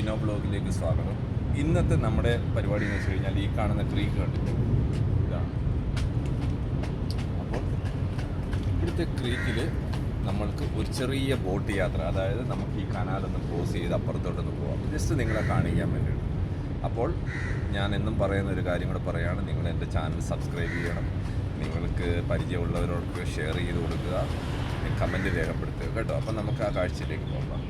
ജിനോ ബ്ലോഗിലേക്ക് സ്വാഗതം. ഇന്നത്തെ നമ്മുടെ പരിപാടി എന്ന് വെച്ച് കഴിഞ്ഞാൽ ഈ കാണുന്ന ട്രീ കണ്ടിട്ട് ഇതാണ് അപ്പോൾ ഇവിടുത്തെ ക്രീക്കിൽ നമ്മൾക്ക് ഒരു ചെറിയ ബോട്ട് യാത്ര അതായത് നമുക്ക് ഈ കനാലൊന്ന് ക്രോസ് ചെയ്ത് അപ്പുറത്തോട്ടൊന്ന് പോകാം ജസ്റ്റ് നിങ്ങളെ കാണിക്കാൻ വേണ്ടിയിട്ട്. അപ്പോൾ ഞാൻ എന്നും പറയുന്ന ഒരു കാര്യം കൂടെ പറയുകയാണ് നിങ്ങൾ എന്റെ ചാനൽ സബ്സ്ക്രൈബ് ചെയ്യണം. നിങ്ങൾക്ക് പരിചയമുള്ളവരോടൊക്കെ ഷെയർ ചെയ്ത് കൊടുക്കുക. കമന്റ് രേഖപ്പെടുത്തുക. കേട്ടോ? അപ്പം നമുക്ക് ആ കാഴ്ചയിലേക്ക് പോകാം.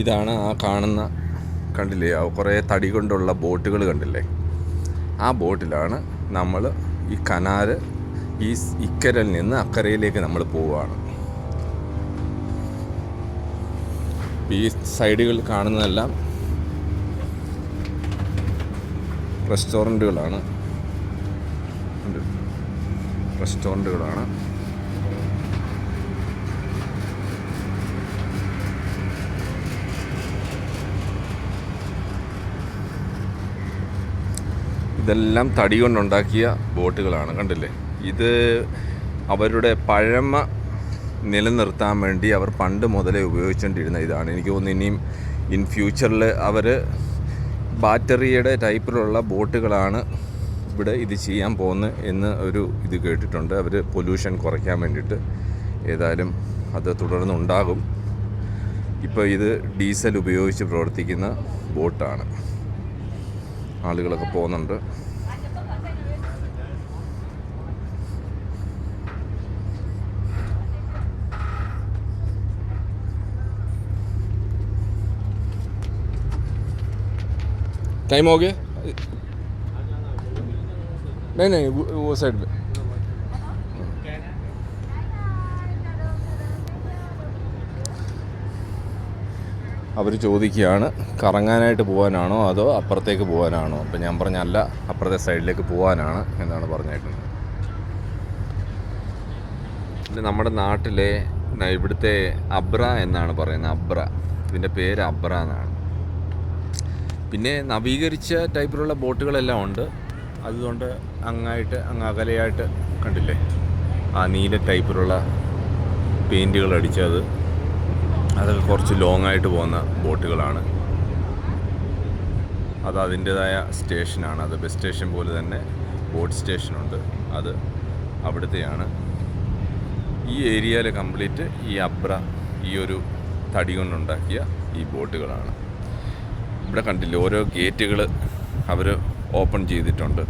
ഇതാണ് ആ കാണുന്ന കണ്ടില്ലേ? കുറേ തടി കൊണ്ടുള്ള ബോട്ടുകൾ കണ്ടില്ലേ? ആ ബോട്ടിലാണ് നമ്മൾ ഈ കനാല് ഈ ഇക്കരയിൽ നിന്ന് അക്കരയിലേക്ക് നമ്മൾ പോവുകയാണ്. ഈ സൈഡുകളിൽ കാണുന്നതെല്ലാം റെസ്റ്റോറന്റുകളാണ്. റെസ്റ്റോറന്റുകളാണ്. ഇതെല്ലാം തടി കൊണ്ടുണ്ടാക്കിയ ബോട്ടുകളാണ് കണ്ടില്ലേ? ഇത് അവരുടെ പഴമ നിലനിർത്താൻ വേണ്ടി അവർ പണ്ട് മുതലേ ഉപയോഗിച്ചുകൊണ്ടിരുന്ന ഇതാണ്. എനിക്ക് തോന്നുന്നു ഇനിയും ഇൻ ഫ്യൂച്ചറിൽ അവർ ബാറ്ററിയുടെ ടൈപ്പിലുള്ള ബോട്ടുകളാണ് ഇവിടെ ഇത് ചെയ്യാൻ പോകുന്നത് എന്ന് ഒരു ഇത് കേട്ടിട്ടുണ്ട്. അവർ പൊല്യൂഷൻ കുറയ്ക്കാൻ വേണ്ടിയിട്ട് ഏതായാലും അത് തുടർന്നുണ്ടാകും. ഇപ്പോൾ ഇത് ഡീസൽ ഉപയോഗിച്ച് പ്രവർത്തിക്കുന്ന ബോട്ടാണ്. ആളുകളൊക്കെ പോകുന്നുണ്ട് टाइम हो गया नहीं नहीं वो, वो साइड में അവർ ചോദിക്കുകയാണ് കറങ്ങാനായിട്ട് പോകാനാണോ അതോ അപ്പുറത്തേക്ക് പോകാനാണോ? അപ്പം ഞാൻ പറഞ്ഞല്ല അപ്പുറത്തെ സൈഡിലേക്ക് പോകാനാണ് എന്നാണ് പറഞ്ഞേക്കുന്നത്. പിന്നെ നമ്മുടെ നാട്ടിലെ ഇവിടുത്തെ അബ്ര എന്നാണ് പറയുന്നത് അബ്ര. ഇതിന്റെ പേര് അബ്ര എന്നാണ്. പിന്നെ നവീകരിച്ച ടൈപ്പിലുള്ള ബോട്ടുകളെല്ലാം ഉണ്ട്. അതുകൊണ്ട് അങ്ങായിട്ട് അങ്ങ് അകലെയായിട്ട് കണ്ടില്ലേ? ആ നീല ടൈപ്പിലുള്ള പെയിന്റുകൾ അടിച്ചത് അതൊക്കെ കുറച്ച് ലോങ് ആയിട്ട് പോകുന്ന ബോട്ടുകളാണ്. അത് അതിന്റെതായ സ്റ്റേഷനാണ് അത് ബസ് സ്റ്റേഷൻ പോലെ തന്നെ ബോട്ട് സ്റ്റേഷനുണ്ട് അത് അവിടുത്തെയാണ്. ഈ ഏരിയയിൽ കംപ്ലീറ്റ് ഈ അബ്ര ഈ ഒരു തടി കൊണ്ടുണ്ടാക്കിയ ഈ ബോട്ടുകളാണ്. ഇവിടെ കണ്ടില്ല ഓരോ ഗേറ്റുകൾ അവർ ഓപ്പൺ ചെയ്തിട്ടുണ്ട്.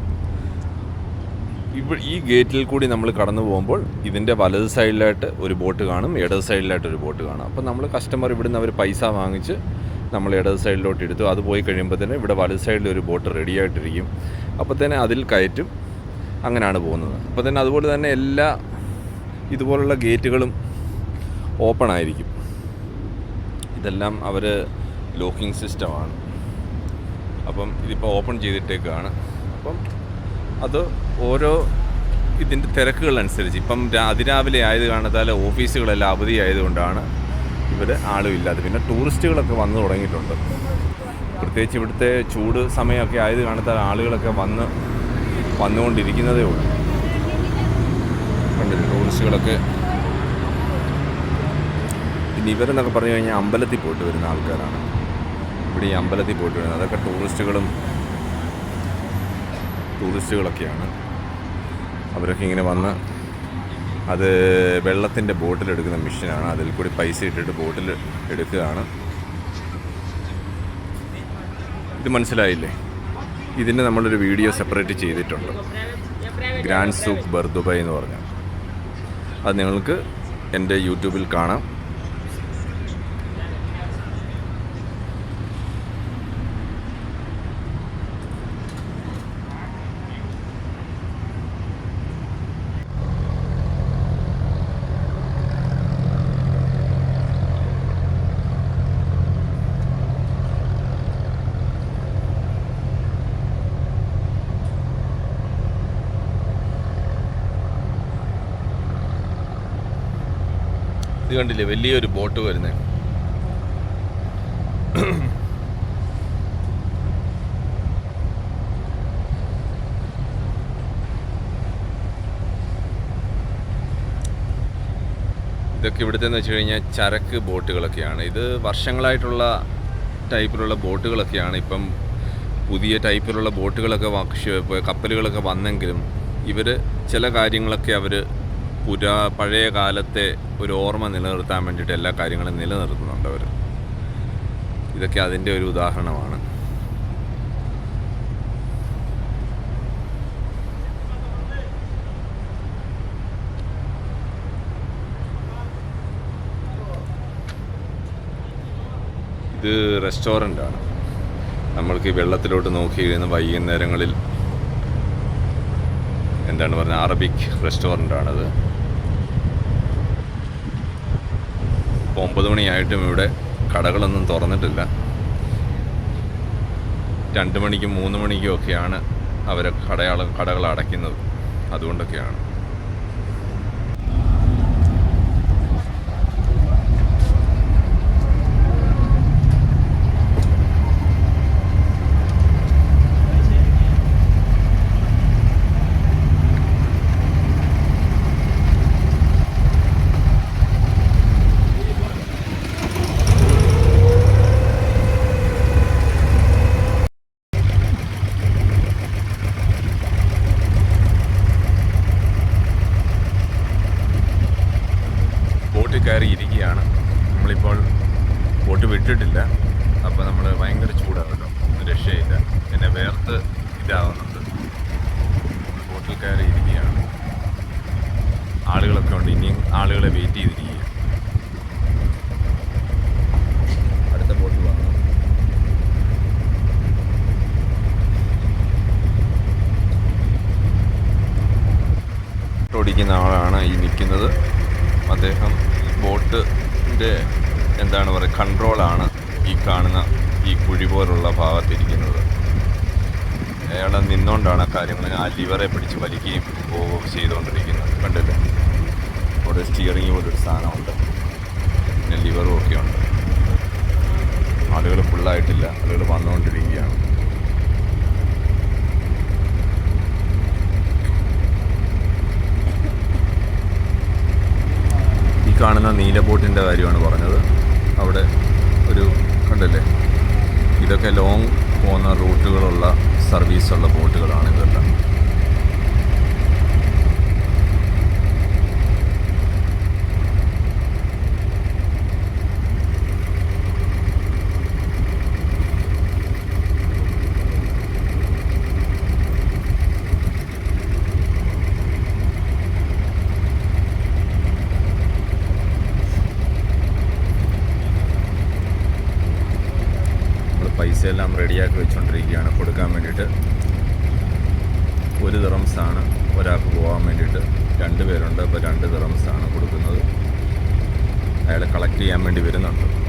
ഇവ ഈ ഗേറ്റിൽ കൂടി നമ്മൾ കടന്നു പോകുമ്പോൾ ഇതിന്റെ വലത് സൈഡിലായിട്ട് ഒരു ബോട്ട് കാണും ഇടത് സൈഡിലായിട്ട് ഒരു ബോട്ട് കാണും. അപ്പോൾ നമ്മൾ കസ്റ്റമർ ഇവിടുന്ന് അവർ പൈസ വാങ്ങിച്ച് നമ്മൾ ഇടത് സൈഡിലോട്ട് എടുത്തു. അത് പോയി കഴിയുമ്പോൾ തന്നെ ഇവിടെ വലത് സൈഡിൽ ഒരു ബോട്ട് റെഡി ആയിട്ടിരിക്കും. അപ്പോൾ തന്നെ അതിൽ കയറ്റും. അങ്ങനെയാണ് പോകുന്നത്. അപ്പോൾ തന്നെ അതുപോലെ തന്നെ എല്ലാ ഇതുപോലുള്ള ഗേറ്റുകളും ഓപ്പൺ ആയിരിക്കും. ഇതെല്ലാം അവർ ലോക്കിംഗ് സിസ്റ്റമാണ് അപ്പം ഇതിപ്പോൾ ഓപ്പൺ ചെയ്തിട്ടേക്കാണ്. അപ്പം അത് ഓരോ ഇതിന്റെ തിരക്കുകളനുസരിച്ച്. ഇപ്പം അതിരാവിലെ ആയത് കാണത്താൽ ഓഫീസുകളെല്ലാം അവധി ആയതുകൊണ്ടാണ് ഇവർ ആളും ഇല്ലാതെ. പിന്നെ ടൂറിസ്റ്റുകളൊക്കെ വന്നു തുടങ്ങിയിട്ടുണ്ട്. പ്രത്യേകിച്ച് ഇവിടുത്തെ ചൂട് സമയമൊക്കെ ആയത് കാണത്താൽ ആളുകളൊക്കെ വന്ന് വന്നുകൊണ്ടിരിക്കുന്നതേ ഉള്ളൂ. കണ്ടില്ലേ? ടൂറിസ്റ്റുകളൊക്കെ പിന്നെ ഇവരെന്നൊക്കെ പറഞ്ഞു കഴിഞ്ഞാൽ അമ്പലത്തിൽ പോയിട്ട് വരുന്ന ആൾക്കാരാണ്. ഇവിടെ ഈ അമ്പലത്തിൽ പോയിട്ട് വരുന്നത്. അതൊക്കെ ടൂറിസ്റ്റുകളും ടൂറിസ്റ്റുകളൊക്കെയാണ്. അവരൊക്കെ ഇങ്ങനെ വന്ന് അത് വെള്ളത്തിന്റെ ബോട്ടിലെടുക്കുന്ന മെഷീനാണ്. അതിൽ കൂടി പൈസ ഇട്ടിട്ട് ബോട്ടിൽ എടുക്കുകയാണ്. ഇത് മനസ്സിലായില്ലേ? ഇതിന്റെ നമ്മളൊരു വീഡിയോ സെപ്പറേറ്റ് ചെയ്തിട്ടുണ്ട്. ഗ്രാൻഡ് സൂപ്പ് ബർദുബൈ എന്ന് പറഞ്ഞാൽ. അത് നിങ്ങൾക്ക് എന്റെ യൂട്യൂബിൽ കാണാം. കണ്ടില്ലേ? വലിയൊരു ബോട്ട് വരുന്നത് ഇതൊക്കെ ഇവിടുത്തെ എന്ന് വെച്ച് കഴിഞ്ഞാൽ ചരക്ക് ബോട്ടുകളൊക്കെയാണ്. ഇത് വർഷങ്ങളായിട്ടുള്ള ടൈപ്പിലുള്ള ബോട്ടുകളൊക്കെയാണ്. ഇപ്പം പുതിയ ടൈപ്പിലുള്ള ബോട്ടുകളൊക്കെ കപ്പലുകളൊക്കെ വന്നെങ്കിലും ഇവർ ചില കാര്യങ്ങളൊക്കെ അവർ പുരാ പഴയ കാലത്തെ ഒരു ഓർമ്മ നിലനിർത്താൻ വേണ്ടിയിട്ട് എല്ലാ കാര്യങ്ങളും നിലനിർത്തുന്നുണ്ട് അവർ ഇതൊക്കെ അതിന്റെ ഒരു ഉദാഹരണമാണ്. ഇത് റെസ്റ്റോറന്റ് ആണ് നമ്മൾക്ക് ഈ വെള്ളത്തിലോട്ട് നോക്കി കഴിയുന്ന വൈകുന്നേരങ്ങളിൽ എന്താണ് പറയുന്നത് അറബിക് റെസ്റ്റോറന്റ് ആണത് ഇപ്പോൾ ഒമ്പത് മണിയായിട്ടും ഇവിടെ കടകളൊന്നും തുറന്നിട്ടില്ല. രണ്ട് മണിക്കും മൂന്ന് മണിക്കും ഒക്കെയാണ് അവരെ കടയാള കടകൾ അടയ്ക്കുന്നത് അതുകൊണ്ടൊക്കെയാണ് ബോട്ടിൽ കയറി ഇരിക്കുകയാണ് നമ്മളിപ്പോൾ ബോട്ട് വിട്ടിട്ടില്ല അപ്പോൾ നമ്മൾ ഭയങ്കര ചൂടാണ് കേട്ടോ ഒന്നും രക്ഷയില്ല എന്നെ വേർത്ത് ഇതാവുന്നുണ്ട് നമ്മൾ ബോട്ടിൽ കയറി ഇരിക്കുകയാണ് ആളുകളൊക്കെ ഉണ്ട് ഇനിയും ആളുകളെ വെയിറ്റ് ചെയ്തിരിക്കുക അടുത്ത ബോട്ട് വന്നു ഓടിക്കുന്ന ആളാണ് ഈ നിൽക്കുന്നത് അദ്ദേഹം ബോട്ടിന്റെ എന്താണ് പറയുക കൺട്രോളാണ് ഈ കാണുന്ന ഈ കുഴി പോലുള്ള ഭാഗത്തിരിക്കുന്നത്. അയാൾ നിന്നുകൊണ്ടാണ് കാര്യങ്ങൾ ആ ലിവറെ പിടിച്ച് വലിക്കുകയും പോവുകയും ചെയ്തുകൊണ്ടിരിക്കുന്നത്. കണ്ടില്ലേ? അവിടെ സ്റ്റിയറിംഗ് പോലൊരു സാധനമുണ്ട്. പിന്നെ ലിവറും ഒക്കെ ഉണ്ട്. ആളുകൾ ഫുള്ളായിട്ടില്ല ആളുകൾ വന്നുകൊണ്ടിരിക്കുകയാണ്. ഈ കാണുന്ന നീല ബോട്ടിന്റെ കാര്യമാണ് പറഞ്ഞത്. അവിടെ ഇതൊക്കെ ലോങ് പോകുന്ന റൂട്ടുകളുള്ള സർവീസുള്ള ബോട്ടുകളാണ് ഇതെല്ലാം നമ്മൾ പൈസ എല്ലാം റെഡിയാക്കി വെച്ചുകൊണ്ടിരിക്കുകയാണ് കൊടുക്കാൻ വേണ്ടിയിട്ട് ഒരു ദിറംസാണ് ഒരാൾക്ക് പോകാൻ വേണ്ടിയിട്ട് രണ്ട് പേരുണ്ട് അപ്പോൾ രണ്ട് ദിറംസാണ് കൊടുക്കുന്നത് അയാൾ ചെയ്യാൻ വേണ്ടി വരുന്നുണ്ട്.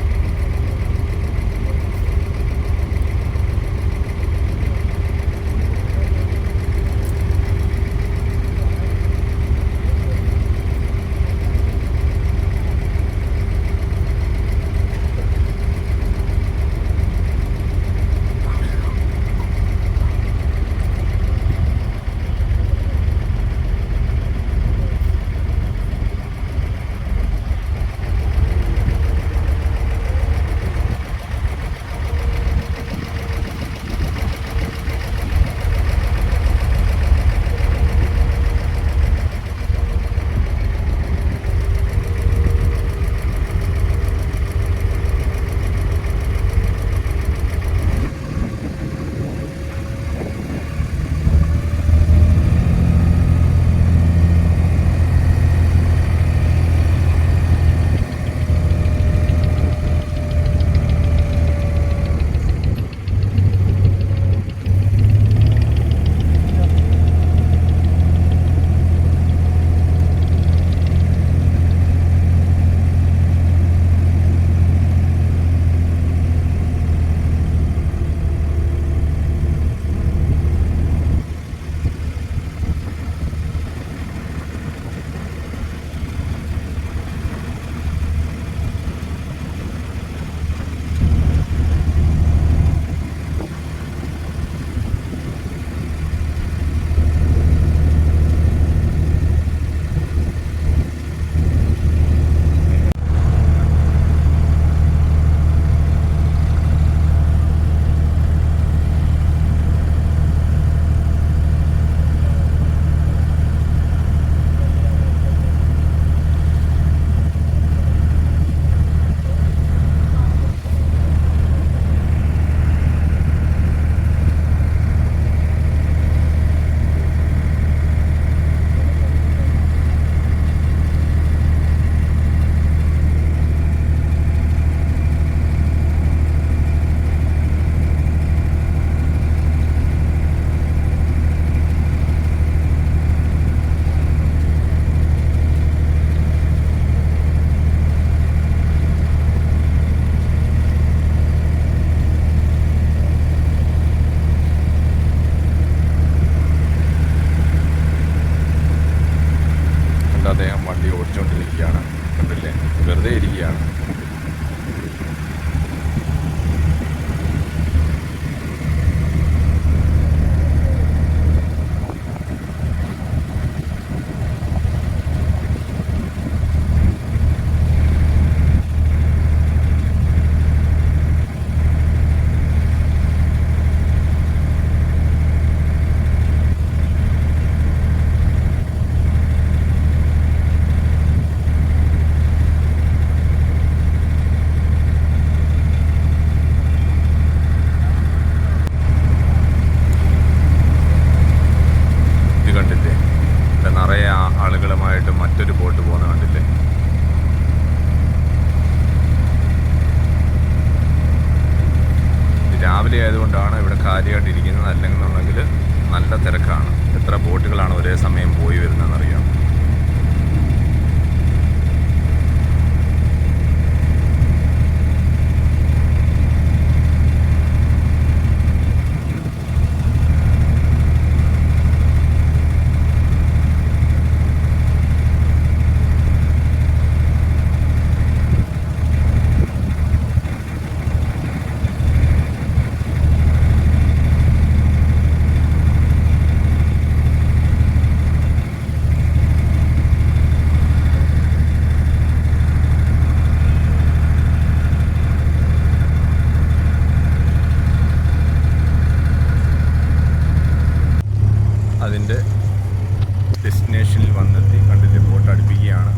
ഡെസ്റ്റിനേഷനിൽ വന്നെത്തി കണ്ടിട്ട് ബോട്ട് അടുപ്പിക്കുകയാണ്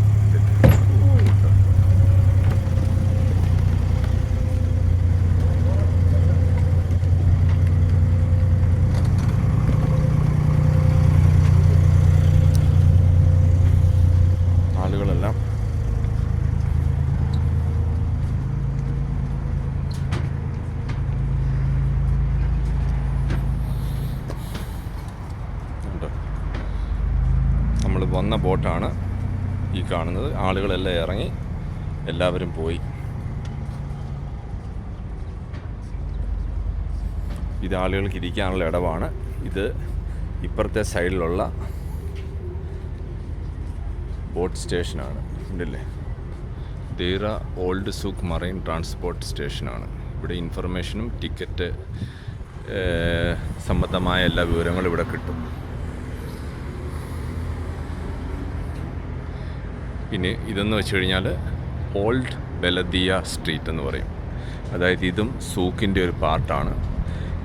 ആളുകളെല്ലാം ഉണ്ട് വന്ന ബോട്ടാണ് ഈ കാണുന്നത്. ആളുകളെല്ലാം ഇറങ്ങി എല്ലാവരും പോയി. ഇത് ആളുകൾക്ക് ഇരിക്കാനുള്ള ഇടവാണ്. ഇത് ഇപ്പുറത്തെ സൈഡിലുള്ള ബോട്ട് സ്റ്റേഷനാണ്. ഉണ്ടല്ലേ Deira Old Souk marine transport സ്റ്റേഷനാണ്. ഇവിടെ ഇൻഫർമേഷനും ടിക്കറ്റ് സംബന്ധമായ എല്ലാ വിവരങ്ങളും ഇവിടെ കിട്ടും. പിന്നെ ഇതെന്ന് വെച്ച് കഴിഞ്ഞാൽ ഓൾഡ് ബലദിയ സ്ട്രീറ്റ് എന്ന് പറയും. അതായത് ഇതും സൂക്കിന്റെ ഒരു പാർട്ടാണ്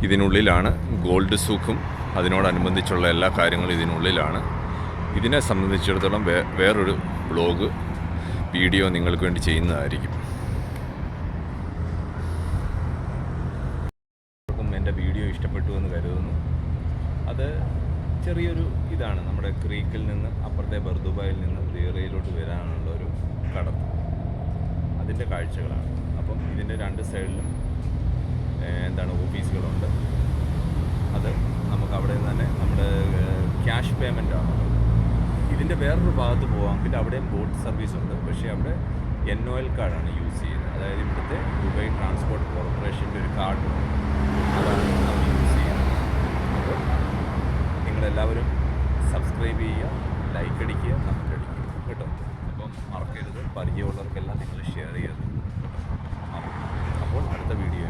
ഇതിനുള്ളിലാണ് ഗോൾഡ് സൂക്കും അതിനോടനുബന്ധിച്ചുള്ള എല്ലാ കാര്യങ്ങളും ഇതിനുള്ളിലാണ്. ഇതിനെ സംബന്ധിച്ചിടത്തോളം വേ വേറൊരു ബ്ലോഗ് വീഡിയോ നിങ്ങൾക്ക് വേണ്ടി ചെയ്യുന്നതായിരിക്കും. എന്റെ വീഡിയോ ഇഷ്ടപ്പെട്ടു എന്ന് കരുതുന്നു. അത് ചെറിയൊരു ഇതാണ്. നമ്മുടെ ക്രീക്കിൽ നിന്ന് അപ്പുറത്തെ ബർദുബായിൽ നിന്ന് ദീറയിലോട്ട് വരാനുള്ള ഒരു കടത്ത് അതിന്റെ കാഴ്ചകളാണ്. അപ്പം ഇതിന്റെ രണ്ട് സൈഡിലും എന്താണ് ഓഫീസുകളുണ്ട്. അത് നമുക്ക് അവിടെ നിന്ന് തന്നെ നമ്മുടെ ക്യാഷ് പേയ്മെന്റ് ആണ്. ഇതിന്റെ വേറൊരു ഭാഗത്ത് പോകാമെങ്കിൽ അവിടെയും ബോട്ട് സർവീസ് ഉണ്ട് പക്ഷേ അവിടെ എൻ ഒ എൽ കാർഡാണ് യൂസ് ചെയ്യുന്നത്. അതായത് ഇവിടുത്തെ ദുബായ് ട്രാൻസ്പോർട്ട് കോർപ്പറേഷന്റെ ഒരു കാർഡ്. അതാണ് നമ്മൾ യൂസ് ചെയ്യുന്നത് അപ്പോൾ എല്ലാവരും സബ്സ്ക്രൈബ് ചെയ്യുക ലൈക്ക് അടിക്കുക കമന്റ് അടിക്കുക. കേട്ടോ? അപ്പം മറക്കരുത്. പരിചയമുള്ളവർക്കെല്ലാം നിങ്ങൾ ഷെയർ ചെയ്യരുത് അപ്പോൾ അടുത്ത വീഡിയോ